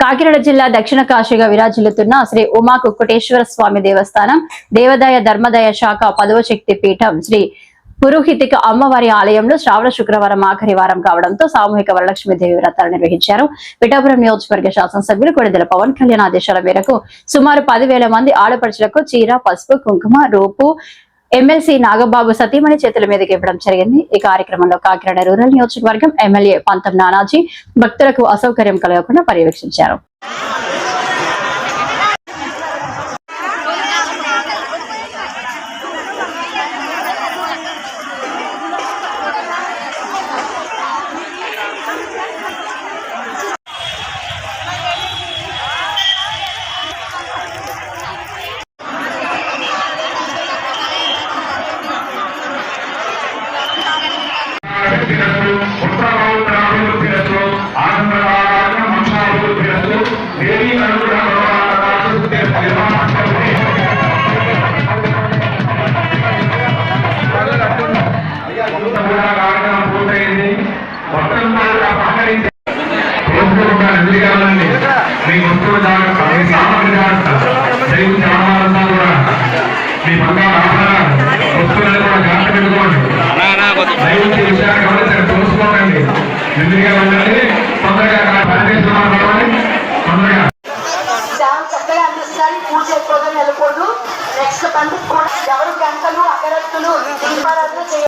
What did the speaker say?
కాకినాడ జిల్లా దక్షిణ కాశీగా విరాజిల్లుతున్న శ్రీ ఉమా కుక్కుటేశ్వర స్వామి దేవస్థానం దేవదాయ ధర్మదయ శాఖ పదవ శక్తి పీఠం శ్రీ పురోహితిక అమ్మవారి ఆలయంలో శ్రావణ శుక్రవారం ఆఖరి వారం కావడంతో సామూహిక వరలక్ష్మి దేవి వ్రతాలు నిర్వహించారు. పిఠాపురం నియోజకవర్గ శాసనసభ్యులు కొడిదెల పవన్ కళ్యాణ్ ఆదేశాల మేరకు సుమారు పదివేల మంది ఆడపడుచులకు చీర పసుపు కుంకుమ రూపు ఎమ్మెల్సీ నాగబాబు సతీమణి చేతుల మీదకి ఇవ్వడం జరిగింది. ఈ కార్యక్రమంలో కాకినాడ రూరల్ నియోజకవర్గం ఎమ్మెల్యే పంతం నానాజీ భక్తులకు అసౌకర్యం కలగకుండా పర్యవేక్షించారు. శక్తిరస్తు ఉత్తరౌత్తరాభివృద్ధిరస్తు ఆనందరాగం వంశాభివృద్ధిరస్తు దేవీ కార్యక్రమం పూర్తయింది. మొత్తం కూడా సహకరించి కోరుకుంటున్న ఎదురుగాలండి మీ వస్తువుల జాగ్రత్త మీ సామాగ్రి జాగ్రత్త. దైవ ఆహారంతా కూడా మీ బంగారు ఆహారాలు వస్తువులను కూడా జాగ్రత్త పెట్టుకోండి. ఎందుకు పూజ ఎక్కువగా నెలకూడదు నెక్స్ట్ బంధుకు కూడా ఎవరు గంటలు అగరత్తులు దీపారాధన